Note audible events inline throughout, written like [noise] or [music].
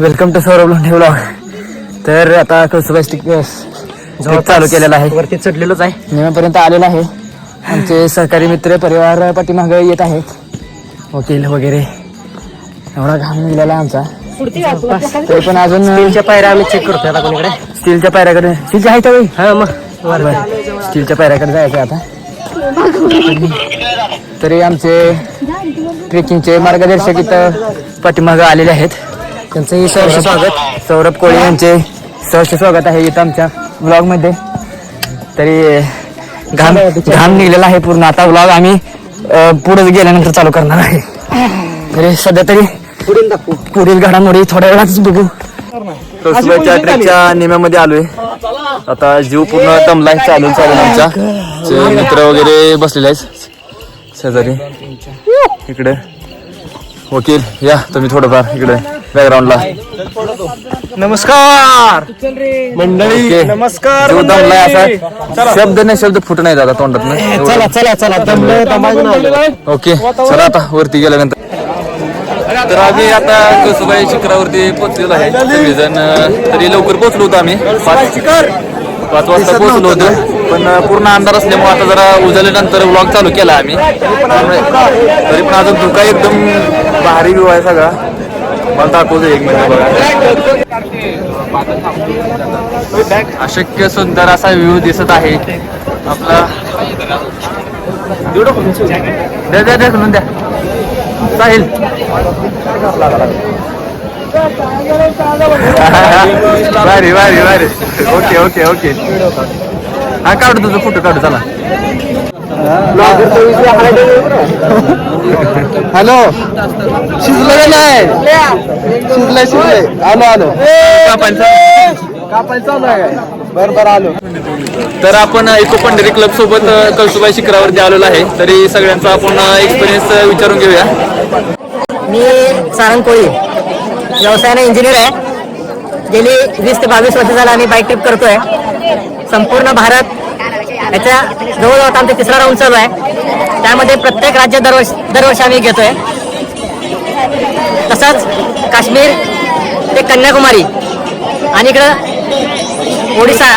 Welcome to Saurabh Londhe blog तर आता Kalsubai stick चालू केलेला आहे. वरती चढलेलोच आहे. नियमापर्यंत आलेला आहे. आमचे सहकारी मित्र परिवार पाठीमागे येत आहेत. वकील वगैरे. एवढा घाम आहे आमचा. तरी पण अजून स्टीलच्या पायऱ्या आम्ही चेक करतोय आता कोणीकडे. स्टीलच्या पायऱ्याकडे. स्टीलच्या आहे त्यावेळी हा मग. स्टीलच्या पायऱ्याकडे जायचं आता. तरी आमचे ट्रेकिंगचे मार्गदर्शक इथं पाठीमागं आलेले आहेत. त्यांचंही सहर्ष स्वागत. सौरभ कोळी यांचे सहर्ष स्वागत आहे इथं आमच्या ब्लॉगमध्ये तरी घाम घाम निघलेला आहे पूर्ण. आता ब्लॉग आम्ही पुढे गेल्यानंतर चालू करणार आहे. तरी सध्या तरी पुढील घडामोडी थोड्या वेळातच बघू. कसब्याच्या ट्रेकच्या निम्यामध्ये आलोय. आता जीव पूर्ण दमलाय चालून चालून आमच्या चे मित्र वगैरे बसलेले आहेत. शेजारी. इकडे. वकील या तुम्ही थोडंफार इकडे. बॅकग्राऊंडला नमस्कार! मंडळी. नमस्कार जीव दमलाय मंडळी. असा. शब्द नाही शब्द फुट नाही दादा तोंडात चला चला चला. दमलं दमायचं नाही ओके. चला आता वरती गेल्यानंतर. तर आम्ही आता कसुबाई शिखरावरती पोहोचलेलो आहे. सगळेजण अं, तरी लवकर पोहोचलो होतो आम्ही. पाच पाच वाजता पोहोचलो होतो. पण अं, पूर्ण अंधार असल्यामुळे आता जरा उजळल्यानंतर व्लॉग चालू केला आम्ही. त्यामुळे तरी पण अजून धुका एकदम भारी व्ह्यू आहे सगळा. मला दाखवतो एक मिनिट बघा अशक्य सुंदर असा व्ह्यू दिसत आहे. आपला द्या द्या द्या म्हणून द्या. साहिल वारी [laughs] वारी वारी ओके ओके ओके. हा काढू तुझं फोटो काढू चला. हॅलो. शिजलं नाही शिजलंय शिजलंय. आलो आलो. कापायचं चालू आहे. बरं बरं आलो. तर आपण इको पंढरी क्लब सोबत कळसुबाई शिखरावरती आलेलो आहे. तरी सगळ्यांचा आपण एक्सपिरियन्स विचारून घेऊया. मी सारंग कोळी व्यवसायाने इंजिनियर आहे. गेली वीस ते बावीस वर्ष झालं आम्ही बाईक ट्रिप करतोय. संपूर्ण भारत याच्या जवळजवळ आता आमचा तिसरा राऊंड चालू आहे. त्यामध्ये प्रत्येक राज्य दरवर्षी दरवर्षी आम्ही घेतोय. तसंच काश्मीर ते कन्याकुमारी आणि इकडं ओडिसा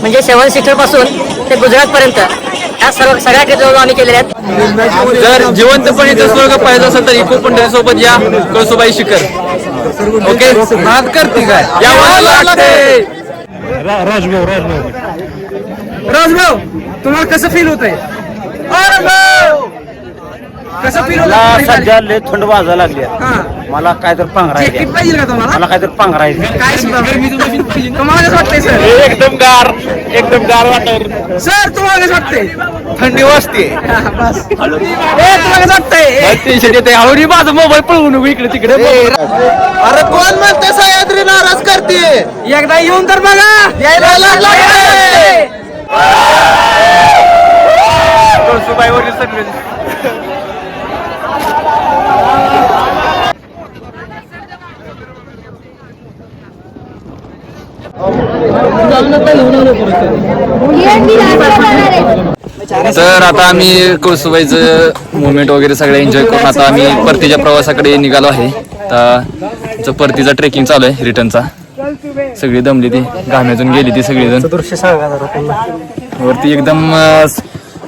म्हणजे सेवन सिस्टरपासून ते गुजरातपर्यंत या सर्व सगळ्या जवळ आम्ही केलेल्या आहेत. जर जिवंतपणे ते स्वर्ग पाहिजे असेल तर इको पंढरी सोबत या कळसुबाई शिखर. ओके? करते काय राजभाऊ राजभाऊ. राजभाऊ तुम्हाला कसं फील होत आहे कसं फील मला सध्या लय थंड वाजायला लागली आहे. हा. मला जॅकेट पाहिजे का तुम्हाला? मला काय तर पांघरायचं काय सुद्धा? तुम्हाला कसं वाटतंय सर एकदम गार एकदम गार वाटत. सर तुम्हाला कसं वाटतंय? थंडी वाजते. बस. ए तुम्हाला कसं वाटतंय? टेन्शन येते आवडी माझा मोबाईल पळवू नको इकडे तिकडे अरे कोण म्हणते सह्याद्री नाराज करते एकदा येऊन तर बघा. यायला लागला. कळसुबाईवरील तर आता आम्ही कळसुबाईचं मुवमेंट वगैरे सगळं एन्जॉय करून आता आम्ही परतीच्या प्रवासाकडे निघालो आहे. तर परतीचा ट्रेकिंग चालू आहे रिटर्नचा सगळी दमली ती. घाम्यातून गेली ती सगळीजण. दृश्य सांगा जरा पुन्हा वरती एकदम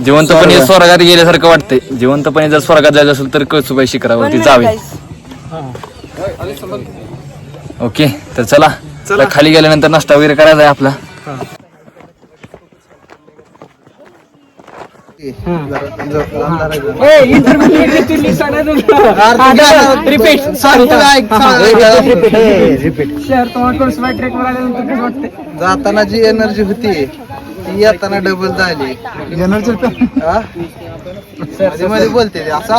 जिवंतपणे स्वर्गात गेल्यासारखं वाटतंय. जिवंतपणे जर स्वर्गात जायचं असेल तर कळसुबाई शिखरावरती जावे. ओके तर चला. खाली गेल्यानंतर नाश्ता वगैरे करायचा आहे आपला. जाताना जी एनर्जी होती ती येताना डबल झाली एनर्जी मध्ये बोलते ते असं